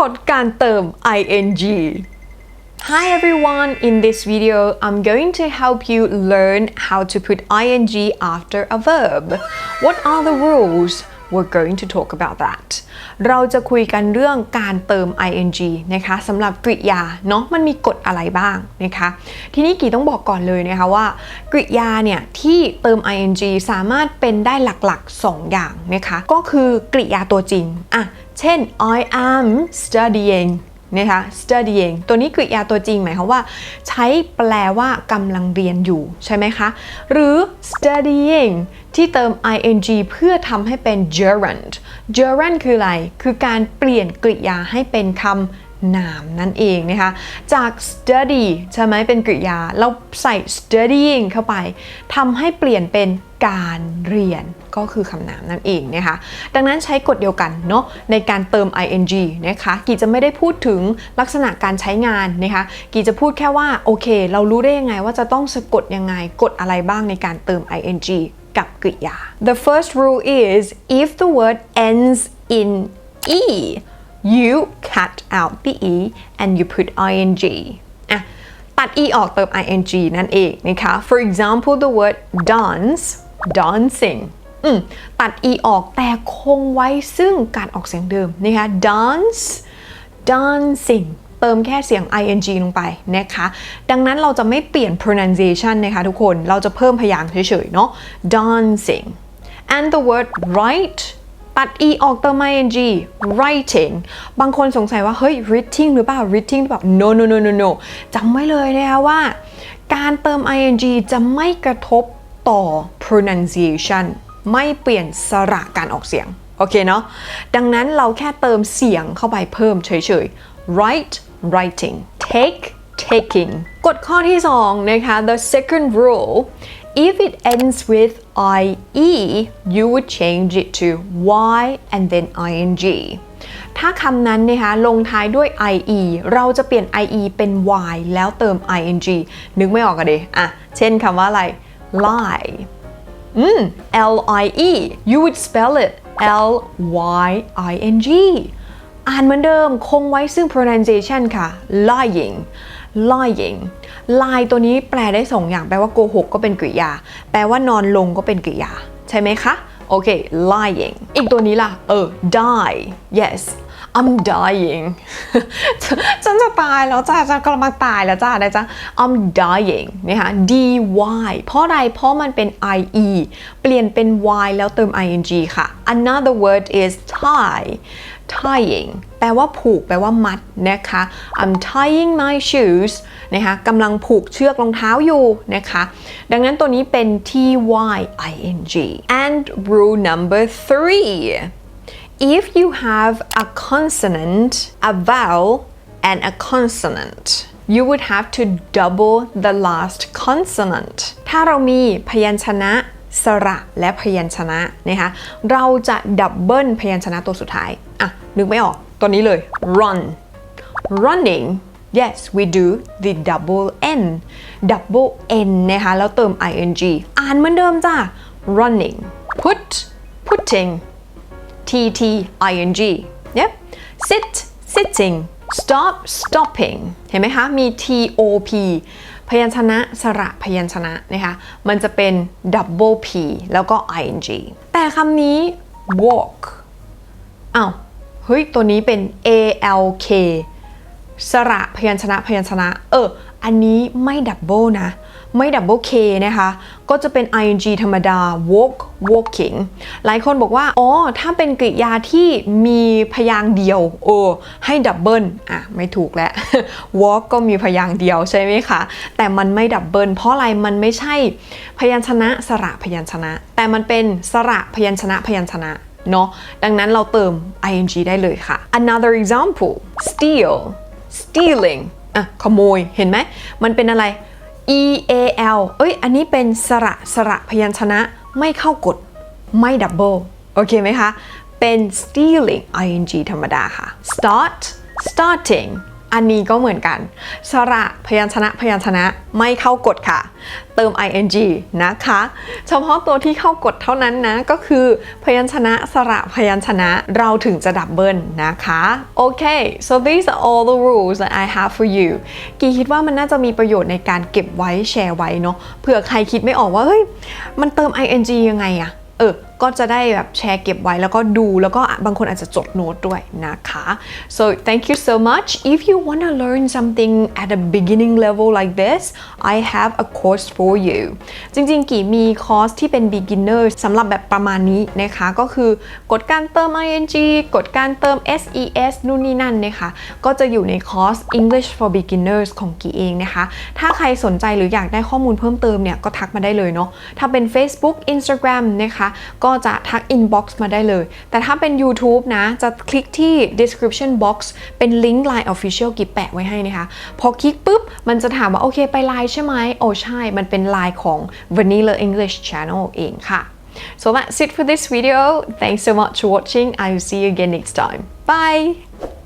กฎการเติม ing Hi everyone, in this video I'm going to help you learn how to put ing after a verb. What are the rules? We're going to talk about that. เราจะคุยกันเรื่องการเติม ing นะคะสำหรับกริยาเนาะมันมีกฎอะไรบ้างนะคะทีนี้กีต้องบอกก่อนเลยนะคะว่ากริยาเนี่ยที่เติม ing สามารถเป็นได้หลักๆ 2 อย่างนะคะก็คือกริยาตัวจริงอะเช่น I am studying นะคะ studying ตัวนี้กริยาตัวจริงหมายความว่า ใช้แปลว่ากำลังเรียนอยู่ใช่ไหมคะ หรือ studying ที่เติม ing เพื่อทำให้เป็น gerund gerund คืออะไร คือการเปลี่ยนกริยาให้เป็นคำนามนั่นเองนะคะ จาก study ใช่ไหมเป็นกริยา เราใส่ studying เข้าไปทำให้เปลี่ยนเป็น การเรียนก็คือคำนามนั่นเองนะคะดังนั้นใช้กฎเดียวกันเนาะในการเติม ing นะคะกีจะไม่ได้พูดถึงลักษณะการใช้งานนะคะกีจะพูดแค่ว่าโอเค เรารู้ได้ยังไงว่าจะต้องสะกดยังไงกฎอะไรบ้างในการเติม ing กับกริยา The first rule is if the word ends in e you cut out the e and you put ing อะตัด e ออกเติม ing นั่นเองนะคะ for example the word dance dancing อืมตัด e ออกแต่คงไว้ซึ่งการออกเสียงเดิมนะคะ dance dancing เติมแค่เสียง ing ลงไปนะคะ ดังนั้นเราจะไม่เปลี่ยน pronunciation นะคะทุกคน เราจะเพิ่มพยางค์เฉยๆ เนาะ dancing and the word write ตัด e ออกเติม ing writing บางคนสงสัยว่า เฮ้ย reading หรือเปล่า reading หรือเปล่า no no no no no จำไว้เลยนะคะว่า การเติม ing จะไม่กระทบ ต่อ pronunciation ไม่เปลี่ยนสระการออกเสียง โอเคเนาะ ดังนั้นเราแค่เติมเสียงเข้าไปเพิ่มเฉยๆ write writing take taking กฎข้อที่ 2 นะคะ the second rule if it ends with ie you would change it to y and then ing ถ้าคำนั้นนะคะลงท้ายด้วย ie เราจะเปลี่ยน ie เป็น y แล้วเติม ing นึกไม่ออกกันดิอะ เช่นคำว่าอะไร lie อืม L I E you would spell it L Y I N G อ่านเหมือนเดิมคงไว้ซึ่ง pronunciation ค่ะ lying lying lie ตัวนี้แปลได้สองอย่าง แปลว่าโกหกก็เป็นกริยา แปลว่านอนลงก็เป็นกริยา ใช่ไหมคะ โอเค lying อีกตัวนี้ล่ะ เออ die yes I'm dying ฉันจะตายแล้วจ้าฉันกำลังตายแล้วจ้าได้จ้า I'm dying นะคะ dy เพราะอะไร เพราะมันเป็น ie เปลี่ยนเป็น y แล้วเติม ing ค่ะ another word is tie tying แปลว่าผูก แปลว่ามัดนะคะ I'm tying my shoes นะคะกำลังผูกเชือกรองเท้าอยู่นะคะ ดังนั้นตัวนี้เป็น ty ing and rule number three if you have a consonant, a vowel, and a consonant, you would have to double the last consonant. ถ้าเรามีพยัญชนะสระและพยัญชนะนะคะเราจะดับเบิลพยัญชนะตัวสุดท้าย อะ นึกไม่ออก ตัวนี้เลย run running yes we do the double n double n นะคะ แล้วเติม ing อ่านเหมือนเดิมจ้ะ running put putting T T I N G yep sit sitting stop stopping เห็นไหมคะ มี T O P พยัญชนะสระพยัญชนะนะคะ มันจะเป็น double P แล้วก็ I N G แต่คำนี้ walk อ้าว เฮ้ย ตัวนี้เป็น A L K สระพยัญชนะพยัญชนะ เออ อันนี้ไม่ดับเบิลนะ ไม่ดับเบิลเคนะคะ ก็จะเป็น ing ธรรมดา walk walking หลายคนบอกว่า อ๋อ ถ้าเป็นกริยาที่มีพยางค์เดียว โอ้ ให้ดับเบิลอะ ไม่ถูกแล้ว walk ก็มีพยางค์เดียวใช่ไหมคะ แต่มันไม่ดับเบิลเพราะอะไร มันไม่ใช่พยัญชนะสระพยัญชนะ แต่มันเป็นสระพยัญชนะพยัญชนะเนาะ ดังนั้นเราเติม ing ได้เลยค่ะ another example steal stealing อะขโมยเห็นไหมมันเป็นอะไร e a l เอ้ยอันนี้เป็นสระสระพยัญชนะไม่เข้ากฎไม่ดับเบิลโอเคไหมคะ เป็น stealing ing ธรรมดาค่ะ start starting อันนี้ก็เหมือนกัน สระพยัญชนะพยัญชนะไม่เข้ากฎค่ะ เติม ing นะคะ เฉพาะตัวที่เข้ากฎเท่านั้นนะ ก็คือ พยัญชนะสระพยัญชนะเราถึงจะดับเบิลนะคะ โอเค so these are all the rules that I have for you กีคิดว่ามันน่าจะมีประโยชน์ในการเก็บไว้แชร์ไว้เนาะเผื่อใครคิดไม่ออกว่าเฮ้ยมันเติม ing ยังไงอะเออ ก็จะได้แบบแชร์เก็บไว้แล้วก็ดูแล้วก็บางคนอาจจะจดโน้ตด้วยนะคะ so thank you so much if you want to learn something at a beginning level like this I have a course for you จริงๆ กี่มีคอร์สที่เป็น beginner สำหรับแบบประมาณนี้นะคะ ก็คือกดการเติม ing กดการเติม ses นู่นนี่นั่นนะคะ ก็จะอยู่ในคอร์ส English for beginners ของกี่เองนะคะ ถ้าใครสนใจหรืออยากได้ข้อมูลเพิ่มเติมเนี่ย ก็ทักมาได้เลยเนาะ ถ้าเป็น Facebook Instagram นะคะ ก็จะทัก inbox มาได้เลย แต่ถ้าเป็น YouTube นะ จะคลิกที่ description box เป็นลิงก์ Line Official กิบแปะไว้ให้นะคะ พอคลิกปุ๊บ มันจะถามว่า โอเคไป Line ใช่ไหมโอ้ใช่ มันเป็น Line ของ Vanilla English Channel เองค่ะ so that's it for this video thanks so much for watching I will see you again next time bye